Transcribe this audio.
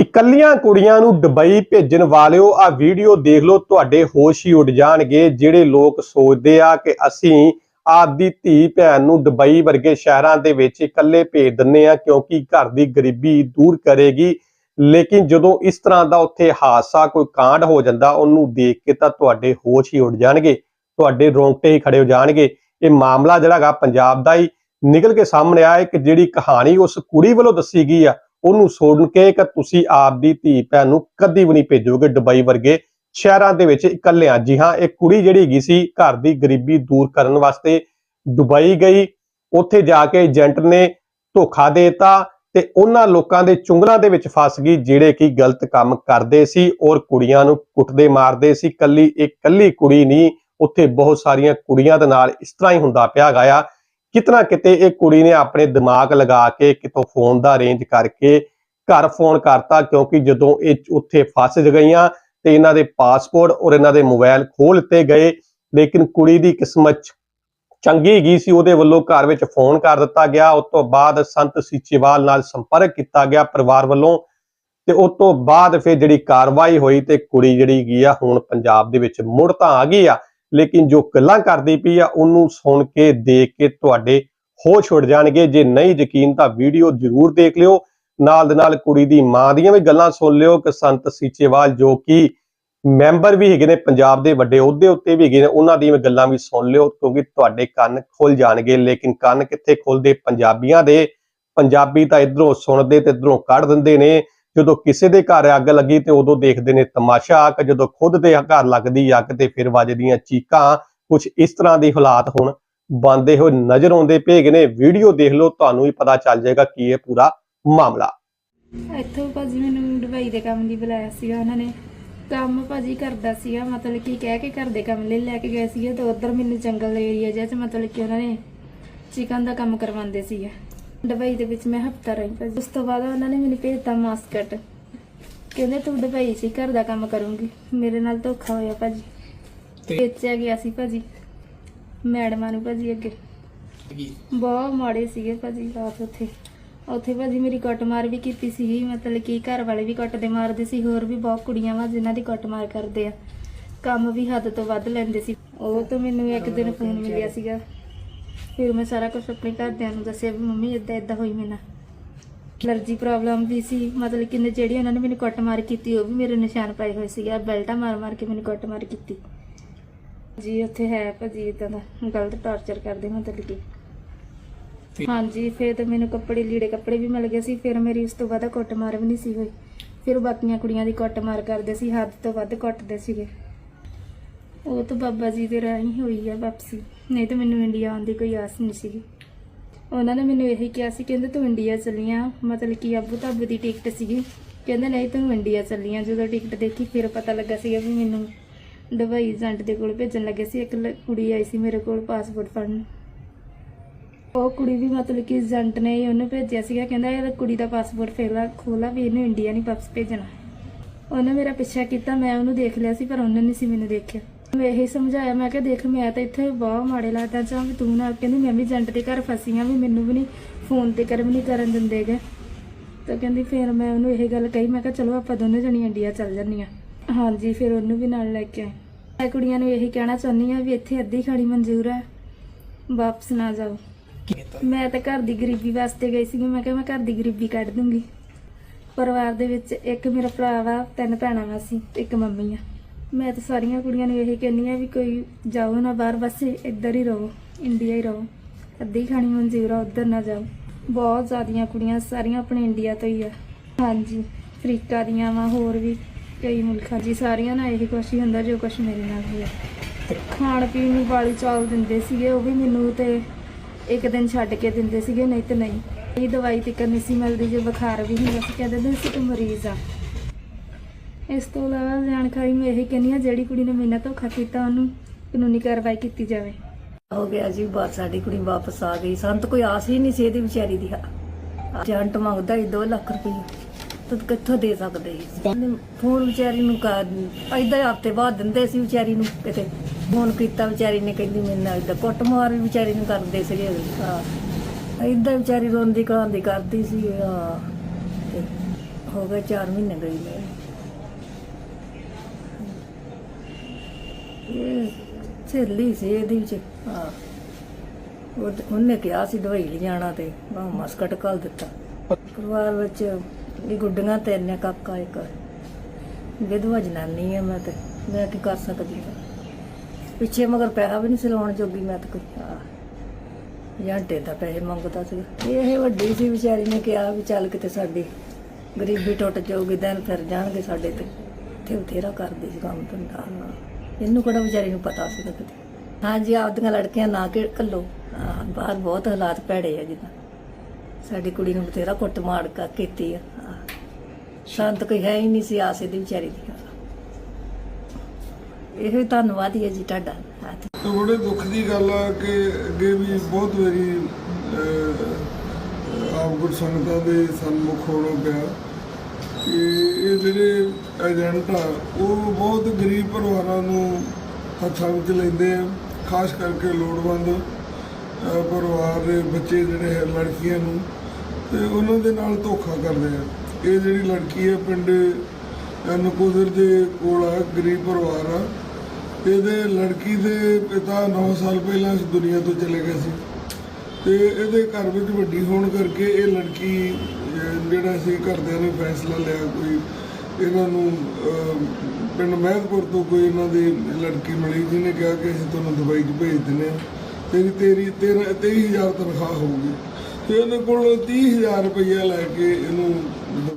ਇਕੱਲੀਆਂ ਕੁੜੀਆਂ ਨੂੰ ਦੁਬਈ ਭੇਜਣ ਵਾਲਿਓ ਆ ਵੀਡੀਓ ਦੇਖ ਲਓ, ਤੁਹਾਡੇ ਹੋਸ਼ ਹੀ ਉੱਡ ਜਾਣਗੇ, ਜਿਹੜੇ ਲੋਕ ਸੋਚਦੇ ਆ ਕਿ ਅਸੀਂ ਆਪਦੀ ਧੀ ਭੈਣ ਨੂੰ ਦੁਬਈ ਵਰਗੇ ਸ਼ਹਿਰਾਂ ਦੇ ਵਿੱਚ ਇਕੱਲੇ ਭੇਜ ਦਿੰਨੇ ਆ, ਕਿਉਂਕਿ ਘਰ ਦੀ ਗਰੀਬੀ ਦੂਰ ਕਰੇਗੀ। ਲੇਕਿਨ ਜਦੋਂ ਇਸ ਤਰ੍ਹਾਂ ਦਾ ਉੱਥੇ ਹਾਦਸਾ, ਕੋਈ ਕਾਂਡ ਹੋ ਜਾਂਦਾ, ਉਹਨੂੰ ਦੇਖ ਕੇ ਤਾਂ ਤੁਹਾਡੇ ਹੋਸ਼ ਹੀ ਉੱਡ ਜਾਣਗੇ, ਤੁਹਾਡੇ ਰੋਂਗਟੇ ਹੀ ਖੜੇ ਹੋ ਜਾਣਗੇ। ਇਹ ਮਾਮਲਾ ਜਿਹੜਾ ਹੈਗਾ, ਪੰਜਾਬ ਦਾ ਹੀ ਨਿਕਲ ਕੇ ਸਾਹਮਣੇ ਆਇਆ ਕਿ ਜਿਹੜੀ ਕਹਾਣੀ ਉਸ ਕੁੜੀ ਵੱਲੋਂ ਦੱਸੀ ਗਈ ਆ ਉਹਨੂੰ ਸੁਣ ਕੇ ਕਿ ਤੁਸੀਂ ਆਪ ਦੀ ਧੀ ਭੈਣ ਨੂੰ ਕਦੀ ਵੀ ਨਹੀਂ ਭੇਜੋਗੇ ਦੁਬਈ ਵਰਗੇ ਸ਼ਹਿਰਾਂ ਦੇ ਵਿੱਚ ਇਕੱਲਿਆਂ। ਜੀ ਹਾਂ, ਇਹ ਕੁੜੀ ਜਿਹੜੀ ਹੈਗੀ ਸੀ, ਘਰ ਦੀ ਗਰੀਬੀ ਦੂਰ ਕਰਨ ਵਾਸਤੇ ਦੁਬਈ ਗਈ। ਉੱਥੇ ਜਾ ਕੇ ਏਜੰਟ ਨੇ ਧੋਖਾ ਦੇਤਾ ਤੇ ਉਹਨਾਂ ਲੋਕਾਂ ਦੇ ਚੁੰਗਲਾਂ ਦੇ ਵਿੱਚ ਫਸ ਗਈ, ਜਿਹੜੇ ਕਿ ਗਲਤ ਕੰਮ ਕਰਦੇ ਸੀ ਔਰ ਕੁੜੀਆਂ ਨੂੰ ਕੁੱਟਦੇ ਮਾਰਦੇ ਸੀ। ਕੱਲੀ ਇੱਕ ਕੱਲੀ ਕੁੜੀ ਨਹੀਂ, ਉੱਥੇ ਬਹੁਤ ਸਾਰੀਆਂ ਕੁੜੀਆਂ ਦੇ ਨਾਲ ਇਸ ਤਰ੍ਹਾਂ ਹੀ ਹੁੰਦਾ ਪਿਆ ਗਿਆ ਕਿਤਨਾ ਕਿਤੇ ਇਹ ਕੁੜੀ ਨੇ ਆਪਣੇ ਦਿਮਾਗ ਲਗਾ ਕੇ ਕਿਤੋਂ ਫੋਨ ਦਾ ਅਰੇਂਜ ਕਰਕੇ ਘਰ ਫੋਨ ਕਰਤਾ, ਕਿਉਂਕਿ ਜਦੋਂ ਇਹ ਉੱਥੇ ਫਸ ਗਈਆਂ ਤੇ ਇਹਨਾਂ ਦੇ ਪਾਸਪੋਰਟ ਔਰ ਇਹਨਾਂ ਦੇ ਮੋਬਾਈਲ ਖੋਹ ਲਿੱਤੇ ਗਏ, ਲੇਕਿਨ ਕੁੜੀ ਦੀ ਕਿਸਮਤ ਚੰਗੀ ਗਈ ਸੀ, ਉਹਦੇ ਵੱਲੋਂ ਘਰ ਵਿੱਚ ਫੋਨ ਕਰ ਦਿੱਤਾ ਗਿਆ, ਉਸ ਤੋਂ ਬਾਅਦ ਸੰਤ ਸੀਚੇਵਾਲ ਨਾਲ ਸੰਪਰਕ ਕੀਤਾ ਗਿਆ ਪਰਿਵਾਰ ਵੱਲੋਂ ਤੇ ਉਸ ਤੋਂ ਬਾਅਦ ਫਿਰ ਜਿਹੜੀ ਕਾਰਵਾਈ ਹੋਈ ਤੇ ਕੁੜੀ ਜਿਹੜੀ ਗਈ ਆ, ਹੁਣ ਪੰਜਾਬ ਦੇ ਵਿੱਚ ਮੁੜ ਤਾਂ ਆ ਗਈ ਆ। ਲੇਕਿਨ ਜੋ ਗੱਲਾਂ ਕਰਦੀ ਪਈ ਆ, ਉਹਨੂੰ ਸੁਣ ਕੇ, ਦੇਖ ਕੇ ਤੁਹਾਡੇ ਹੋਸ਼ ਉੱਡ ਜਾਣਗੇ। ਜੇ ਨਹੀਂ ਯਕੀਨ ਤਾਂ ਵੀਡੀਓ ਜ਼ਰੂਰ ਦੇਖ ਲਿਓ। ਨਾਲ ਦੇ ਨਾਲ ਕੁੜੀ ਦੀ ਮਾਂ ਦੀਆਂ ਵੀ ਗੱਲਾਂ ਸੁਣ ਲਿਓ। ਕਿ ਸੰਤ ਸੀਚੇਵਾਲ ਜੋ ਕਿ ਮੈਂਬਰ ਵੀ ਹੈਗੇ ਨੇ ਪੰਜਾਬ ਦੇ ਵੱਡੇ ਅਹੁਦੇ ਉੱਤੇ ਵੀ ਹੈਗੇ ਨੇ, ਉਹਨਾਂ ਦੀਆਂ ਵੀ ਗੱਲਾਂ ਵੀ ਸੁਣ ਲਿਓ, ਕਿਉਂਕਿ ਤੁਹਾਡੇ ਕੰਨ ਖੁੱਲ ਜਾਣਗੇ। ਲੇਕਿਨ ਕੰਨ ਕਿੱਥੇ ਖੁੱਲਦੇ ਪੰਜਾਬੀਆਂ ਦੇ। ਪੰਜਾਬੀ ਤਾਂ ਇਧਰੋਂ ਸੁਣਦੇ ਤੇ ਇਧਰੋਂ ਕੱਢ ਦਿੰਦੇ ਨੇ। ਜਦੋਂ ਕਿਸੇ ਦੇ ਘਰ ਅੱਗ ਲੱਗੀ ਤੇ ਉਦੋਂ ਦੇਖਦੇ ਨੇ ਤਮਾਸ਼ਾ ਕਿ ਜਦੋਂ ਖੁਦ ਦੇ ਘਰ ਲੱਗਦੀ ਅੱਗ ਤੇ ਫਿਰ ਵੱਜਦੀਆਂ ਚੀਕਾਂ ਕੁਝ ਇਸ ਤਰ੍ਹਾਂ ਦੇ ਹਾਲਾਤ ਹੁਣ। ਬੰਦੇ ਹੋਏ ਨਜ਼ਰ ਆਉਂਦੇ ਭੇਗ ਨੇ। ਵੀਡੀਓ ਦੇਖ ਲਓ, ਤੁਹਾਨੂੰ ਵੀ ਪਤਾ ਚੱਲ ਜਾਏਗਾ ਕੀ ਇਹ ਪੂਰਾ ਮਾਮਲਾ। ਇੱਥੋਂ ਭਾਜੀ ਮੈਨੂੰ ਦੁਬਈ ਦੇ ਕੰਮ ਲਈ ਬੁਲਾਇਆ ਸੀਗਾ ਉਹਨਾਂ ਨੇ। ਕੰਮ ਭਾਜੀ ਕਰਦਾ ਸੀਗਾ, ਮਤਲਬ ਕਿ ਕਹਿ ਕੇ ਘਰ ਦੇ ਕੰਮ ਲਈ ਲੈ ਕੇ ਗਏ ਸੀਗੇ ਤੇ ਉਧਰ ਮੈਨੂੰ ਜੰਗਲ ਏਰੀਆ ਜਿਹਾ ਚ ਮਤਲਬ ਕਿ ਉਹਨਾਂ ਨੇ ਚਿਕਨ ਦਾ ਕੰਮ ਕਰਵਾਉਂਦੇ ਸੀਗੇ। ਦੁਬਈ ਦੇ ਵਿੱਚ ਮੈਂ ਹਫਤਾ ਰਹੀ ਭਾਜੀ। ਉਸ ਤੋਂ ਬਾਅਦ ਉਹਨਾਂ ਨੇ ਮੈਨੂੰ ਭੇਜਤਾ ਮਾਸਕਟ ਕਹਿੰਦੇ ਤੂੰ ਦੁਬਈ ਸੀ ਘਰ ਦਾ ਕੰਮ ਕਰੂੰਗੀ। ਮੇਰੇ ਨਾਲ ਧੋਖਾ ਹੋਇਆ ਭਾਜੀ। ਵੇਚਿਆ ਗਿਆ ਸੀ ਭਾਜੀ। ਮੈਡਮਾਂ ਨੂੰ ਭਾਜੀ ਅੱਗੇ। ਬਹੁਤ ਮਾੜੇ ਸੀਗੇ ਭਾਜੀ ਰਾਤ ਉੱਥੇ। ਉੱਥੇ ਭਾਜੀ ਮੇਰੀ ਕੁੱਟਮਾਰ ਵੀ ਕੀਤੀ ਸੀਗੀ ਮਤਲਬ ਕਿ ਘਰ ਵਾਲੇ ਵੀ ਕੁੱਟਦੇ ਮਾਰਦੇ ਸੀ। ਹੋਰ ਵੀ ਬਹੁਤ ਕੁੜੀਆਂ ਵਾ ਜਿਨ੍ਹਾਂ ਦੀ ਕੁੱਟਮਾਰ ਕਰਦੇ ਆ। ਕੰਮ ਵੀ ਹੱਦ ਤੋਂ ਵੱਧ ਲੈਂਦੇ ਸੀ। ਉਹ ਤੋਂ ਮੈਨੂੰ ਇੱਕ ਦਿਨ ਫੋਨ ਮਿਲਿਆ ਸੀਗਾ। ਫਿਰ ਮੈਂ ਸਾਰਾ ਕੁਝ ਆਪਣੇ ਘਰਦਿਆਂ ਨੂੰ ਦੱਸਿਆ ਵੀ ਮੰਮੀ ਇਦਾਂ ਇਦਾਂ ਹੋਈ ਮੇਰੇ ਨਾਲ। ਅਲਰਜੀ ਪ੍ਰੋਬਲਮ ਵੀ ਸੀ। ਮਤਲਬ ਕਿ ਜਿਹੜੀ ਉਹਨਾਂ ਨੇ ਮੈਨੂੰ ਕੁੱਟਮਾਰ ਕੀਤੀ, ਉਹ ਵੀ ਮੇਰੇ ਨਿਸ਼ਾਨ ਪਾਏ ਹੋਏ ਸੀਗੇ ਬੈਲਟਾ ਮਾਰ ਮਾਰ ਕੇ ਮੈਨੂੰ ਕੁੱਟਮਾਰ ਕੀਤੀ। ਜੀ, ਉੱਥੇ ਹੈ ਭਾਜੀ ਇਦਾਂ ਦਾ। ਗਲਤ ਟਾਰਚਰ ਕਰਦੇ ਮਤਲਬ ਕਿ। ਹਾਂਜੀ, ਫਿਰ ਤਾਂ ਮੈਨੂੰ ਕੱਪੜੇ, ਲੀੜੇ ਕੱਪੜੇ ਵੀ ਮਿਲ ਗਏ ਸੀ। ਫਿਰ ਮੇਰੀ ਉਸ ਤੋਂ ਬਾਅਦ ਕੁੱਟਮਾਰ ਵੀ ਨਹੀਂ ਸੀ ਹੋਈ। ਫਿਰ ਬਾਕੀਆਂ ਕੁੜੀਆਂ ਦੀ ਕੁੱਟਮਾਰ ਕਰਦੇ ਸੀ, ਹੱਦ ਤੋਂ ਵੱਧ ਕੁੱਟਦੇ ਸੀਗੇ। ਉਹ ਤਾਂ ਬਾਬਾ ਜੀ ਦੇ ਰਾਹੀਂ ਹੋਈ ਆ ਵਾਪਸੀ। ਨਹੀਂ ਤਾਂ ਮੈਨੂੰ ਇੰਡੀਆ ਆਉਣ ਦੀ ਕੋਈ ਆਸ ਨਹੀਂ ਸੀਗੀ। ਉਹਨਾਂ ਨੇ ਮੈਨੂੰ ਇਹੀ ਕਿਹਾ ਸੀ, ਕਹਿੰਦੇ ਤੂੰ ਇੰਡੀਆ ਚੱਲੀ ਆ। ਮਤਲਬ ਕਿ ਅਬੂ ਧਾਬੂ ਦੀ ਟਿਕਟ ਸੀਗੀ। ਕਹਿੰਦੇ ਨਹੀਂ ਤੂੰ ਇੰਡੀਆ ਚੱਲੀ ਆ। ਜਦੋਂ ਟਿਕਟ ਦੇਖੀ, ਫਿਰ ਪਤਾ ਲੱਗਾ ਸੀਗਾ ਵੀ ਮੈਨੂੰ ਦੁਬਈ ਏਜੰਟ ਦੇ ਕੋਲ ਭੇਜਣ ਲੱਗੇ ਸੀ। ਇੱਕ ਲ- ਕੁੜੀ ਆਈ ਸੀ ਮੇਰੇ ਕੋਲ ਪਾਸਪੋਰਟ ਫੜਨ। ਉਹ ਕੁੜੀ ਵੀ ਮਤਲਬ ਕਿ ਏਜੰਟ ਨੇ ਹੀ ਉਹਨੂੰ ਭੇਜਿਆ ਸੀਗਾ। ਕਹਿੰਦਾ ਇਹ ਕੁੜੀ ਦਾ ਪਾਸਪੋਰਟ ਫੇਲਾ ਖੋਲਾ ਵੀ ਇਹਨੂੰ ਇੰਡੀਆ ਨਹੀਂ ਵਾਪਸ ਭੇਜਣਾ। ਉਹਨੇ ਮੇਰਾ ਪਿੱਛਾ ਕੀਤਾ, ਮੈਂ ਉਹਨੂੰ ਦੇਖ ਲਿਆ ਸੀ, ਪਰ ਉਹਨੇ ਨਹੀਂ ਸੀ ਮੈਨੂੰ ਦੇਖਿਆ। ਮੈਂ ਇਹੀ ਸਮਝਾਇਆ, ਮੈਂ ਕਿਹਾ ਦੇਖ ਮੈਂ ਤਾਂ ਇੱਥੇ ਬਹੁਤ ਮਾੜੇ ਲੱਗਦਾ ਚਾਹ ਵੀ ਤੂੰ ਨਾ ਕਹਿੰਦੀ ਮੈਂ ਵੀ ਏਜੰਟ ਦੇ ਘਰ ਫਸੀ ਆ, ਵੀ ਮੈਨੂੰ ਵੀ ਨਹੀਂ ਫੋਨ ਤੇ ਕਰ ਵੀ ਨਹੀਂ ਕਰਨ ਦਿੰਦੇਗੇ ਤਾਂ ਕਹਿੰਦੀ ਫਿਰ ਮੈਂ ਉਹਨੂੰ ਇਹ ਗੱਲ ਕਹੀ, ਮੈਂ ਕਿਹਾ ਚਲੋ ਆਪਾਂ ਦੋਨੋਂ ਜਣੀਆਂ ਇੰਡੀਆ ਚੱਲ ਜੰਨੀਆਂ ਹਾਂਜੀ, ਫਿਰ ਉਹਨੂੰ ਵੀ ਨਾਲ ਲੈ ਕੇ ਆਏ। ਮੈਂ ਕੁੜੀਆਂ ਨੂੰ ਇਹੀ ਕਹਿਣਾ ਚਾਹੁੰਦੀ ਆ ਵੀ ਇੱਥੇ ਅੱਧੀ ਖਾਣੀ ਮਨਜ਼ੂਰ ਹੈ ਵਾਪਸ ਨਾ ਜਾਓ। ਮੈਂ ਤਾਂ ਘਰ ਦੀ ਗਰੀਬੀ ਵਾਸਤੇ ਗਈ ਸੀ ਮੈਂ ਕਿਹਾ ਮੈਂ ਘਰ ਦੀ ਗਰੀਬੀ ਕੱਢ ਦੂੰਗੀ। ਪਰਿਵਾਰ ਦੇ ਵਿੱਚ ਇੱਕ ਮੇਰਾ ਭਰਾ ਵਾ, ਤਿੰਨ ਭੈਣਾਂ ਵਾ ਸੀ ਇੱਕ ਮੰਮੀ ਆ। ਮੈਂ ਤਾਂ ਸਾਰੀਆਂ ਕੁੜੀਆਂ ਨੂੰ ਇਹੀ ਕਹਿੰਦੀ ਆ ਵੀ ਕੋਈ ਜਾਓ ਨਾ ਬਾਹਰ, ਬਸ ਇੱਧਰ ਹੀ ਰਹੋ ਇੰਡੀਆ ਹੀ ਰਹੋ। ਅੱਧੀ ਖਾਣੀ ਮਨਜ਼ੂਰ ਆ, ਉੱਧਰ ਨਾ ਜਾਓ। ਬਹੁਤ ਜ਼ਿਆਦੀਆਂ ਕੁੜੀਆਂ, ਸਾਰੀਆਂ ਆਪਣੇ ਇੰਡੀਆ ਤੋਂ ਹੀ ਆ। ਹਾਂਜੀ, ਅਫਰੀਕਾ ਦੀਆਂ ਵਾ, ਹੋਰ ਵੀ ਕਈ ਮੁਲਕਾਂ ਜੀ, ਸਾਰੀਆਂ ਨਾਲ ਇਹੀ ਕੁਛ ਹੀ ਹੁੰਦਾ ਜੋ ਕੁਛ ਮੇਰੇ ਨਾਲ ਹੋਇਆ। ਖਾਣ ਪੀਣ ਨੂੰ ਵਾਲੀ ਚਾਲ ਦਿੰਦੇ ਸੀਗੇ, ਉਹ ਵੀ ਮੈਨੂੰ ਤੇ ਇੱਕ ਦਿਨ ਛੱਡ ਕੇ ਦਿੰਦੇ ਸੀਗੇ, ਨਹੀਂ ਤੇ ਨਹੀਂ। ਇਹ ਦਵਾਈ ਤੇ ਨਹੀਂ ਸੀ ਮਿਲਦੀ, ਜੇ ਬੁਖਾਰ ਵੀ ਹੁੰਦਾ ਸੀ, ਕਹਿੰਦੇ ਨੇ ਸੀ ਤੂੰ ਮਰੀਜ਼ ਆ। ਇਸ ਤੋਂ ਇਲਾਵਾ ਜਾਣਕਾਰੀ ਮੈਂ ਇਹ ਕਹਿੰਦੀ ਆ ਜਿਹੜੀ ਕੁੜੀ ਨੇ ਮੇਰੇ ਨਾਲ ਧੋਖਾ ਕੀਤਾ, ਉਹਨੂੰ ਕਾਨੂੰਨੀ ਕਾਰਵਾਈ ਕੀਤੀ ਜਾਵੇ। ਹੋ ਗਿਆ ਜੀ ਬਾਤ ਸਾਡੀ ਕੁੜੀ ਵਾਪਸ ਆ ਗਈ। ਸਾਨੂੰ ਕੋਈ ਆਸ ਹੀ ਨਹੀਂ ਸੀ ਇਹਦੀ ਵਿਚਾਰੀ ਦੀ। ਏਜੰਟ ਮੰਗਦਾ ਹੀ 2 ਲੱਖ ਰੁਪਏ ਤੂੰ ਕਿੱਥੋਂ ਦੇ ਸਕਦੇ ਫੋਨ ਵਿਚਾਰੀ ਨੂੰ ਕਰ, ਏਦਾਂ ਹਫ਼ਤੇ ਬਾਅਦ ਦਿੰਦੇ ਸੀ ਵਿਚਾਰੀ ਨੂੰ ਕਿਤੇ। ਫੋਨ ਕੀਤਾ ਵਿਚਾਰੀ ਨੇ, ਕਹਿੰਦੀ ਮੇਰੇ ਨਾਲ ਏਦਾਂ ਕੁੱਟਮਾਰ ਵੀ ਵਿਚਾਰੀ ਨੂੰ ਕਰਦੇ ਸੀਗੇ। ਹਾਂ। ਏਦਾਂ ਵਿਚਾਰੀ ਰੋਂਦੀ ਕਹਾਂਦੀ ਕਰਦੀ ਸੀ। ਹੋ। ਗਏ 4 ਮਹੀਨੇ ਗਈ ਨੇ ਇਹ ਸਹੇਲੀ ਸੀ ਇਹਦੀ ਵਿੱਚ ਹਾਂ। ਉਹ ਉਹਨੇ ਕਿਹਾ ਸੀ ਦਵਾਈ ਲੈ ਜਾਣਾ ਤੇ ਮੈਂ ਮਸਕਟ ਘੱਲ ਦਿੱਤਾ। ਪਰਿਵਾਰ ਵਿੱਚ ਇਹ ਗੁੱਡੀਆਂ ਤੇ ਨੇ ਕਾਕਾ ਇੱਕ। ਵਿਧਵਾ ਜਨਾਨੀ ਆ ਮੈਂ ਤੇ ਮੈਂ ਕੀ ਕਰ ਸਕਦੀ ਹਾਂ ਪਿੱਛੇ ਮਗਰ ਪੈਸਾ ਵੀ ਨਹੀਂ ਸਿਲਾਉਣ ਜੋਗੀ ਮੈਂ ਤਾਂ ਕੋਈ। ਹਾਂ। ਜਾਂਟੇ ਦਾ ਪੈਸੇ ਮੰਗਦਾ ਸੀ। ਇਹ ਵੱਡੀ ਸੀ ਵਿਚਾਰੀ ਨੇ ਕਿਹਾ ਵੀ ਚੱਲ ਕਿਤੇ ਸਾਡੀ ਗਰੀਬੀ ਟੁੱਟ ਜਾਊਗੀ ਦਿਨ ਫਿਰ ਜਾਣਗੇ ਸਾਡੇ ਤੇ। ਤੇ ਬਥੇਰਾ ਕਰਦੀ ਸੀ ਕੰਮ ਧੰਦਾ। ਇਹਨੂੰ ਕਿਹੜਾ ਵਿਚਾਰੀ ਨੂੰ ਪਤਾ ਸੀ ਕਿਤੇ। ਹਾਂਜੀ ਆਪਦੀਆਂ ਲੜਕੀਆਂ ਨਾ ਕਿ ਕੱਲੋ। ਹਾਂ, ਬਾਹਰ ਬਹੁਤ ਹਾਲਾਤ ਭੈੜੇ ਆ ਜਿੱਦਾਂ। ਸਾਡੀ ਕੁੜੀ ਨੂੰ ਬਥੇਰਾ ਕੁੱਟ ਮਾਰ ਕੇ ਕੀਤੀ ਆ। ਹਾਂ। ਸ਼ਾਂਤ ਕੋਈ ਹੈ ਹੀ ਨਹੀਂ ਸੀ ਆਸੇ ਦੀ ਵਿਚਾਰੀ ਦੀ। ਇਹੋ ਹੀ ਧੰਨਵਾਦ ਹੀ ਹੈ ਜੀ ਤੁਹਾਡਾ। ਹਾਂ ਤੇ ਬੜੇ ਦੁੱਖ ਦੀ ਗੱਲ ਆ ਕਿ ਅੱਗੇ ਵੀ ਬਹੁਤ ਵਾਰੀ ਅਹ, ਆਪ ਗੁਰਸੰਗਤਾਂ ਦੇ ਸਨਮੁਖ ਹੋਣਾ ਪਿਆ। ਕਿ ਇਹ ਜਿਹੜੇ ਏਜੰਟ ਆ ਉਹ ਬਹੁਤ ਗਰੀਬ ਪਰਿਵਾਰਾਂ ਨੂੰ ਹੱਥਾਂ ਵਿੱਚ ਲੈਂਦੇ ਆ, ਖਾਸ ਕਰਕੇ ਲੋੜਵੰਦ ਪਰਿਵਾਰ ਦੇ ਬੱਚੇ ਜਿਹੜੇ ਹੈ, ਲੜਕੀਆਂ ਨੂੰ, ਤੇ ਉਹਨਾਂ ਦੇ ਨਾਲ ਧੋਖਾ ਕਰਦੇ ਆ। ਇਹ ਜਿਹੜੀ ਲੜਕੀ ਹੈ, ਪਿੰਡ ਨਕੋਦਰ ਦੇ ਕੋਲ ਆ, ਗਰੀਬ ਪਰਿਵਾਰ ਆ। ਇਹਦੇ ਲੜਕੀ ਦੇ ਪਿਤਾ 9 ਸਾਲ ਪਹਿਲਾਂ ਇਸ ਦੁਨੀਆ ਤੋਂ ਚਲੇ ਗਏ ਸੀ। ਤੇ ਇਹਦੇ ਘਰ ਵਿੱਚ ਵੱਡੀ ਹੋਣ ਕਰਕੇ ਇਹ ਲੜਕੀ ਜਿਹੜਾ ਸੀ, ਘਰਦਿਆਂ ਨੇ ਫੈਸਲਾ ਲਿਆ ਕੋਈ ਇਹਨਾਂ ਨੂੰ ਪਿੰਡ ਮਹਿਦਪੁਰ ਤੋਂ ਕੋਈ ਇਹਨਾਂ ਦੀ ਲੜਕੀ ਮਿਲੀ, ਜਿਹਨੇ ਕਿਹਾ ਕਿ ਅਸੀਂ ਤੁਹਾਨੂੰ ਦੁਬਈ 'ਚ ਭੇਜ ਦਿੰਦੇ ਹਾਂ। ਤੇਰੀ ਤੇਰੀ 13 23000 ਤਨਖਾਹ ਹੋਊਗੀ। ਤੇ ਉਹਦੇ ਕੋਲ 30000 ਰੁਪਈਆ ਲੈ ਕੇ ਇਹਨੂੰ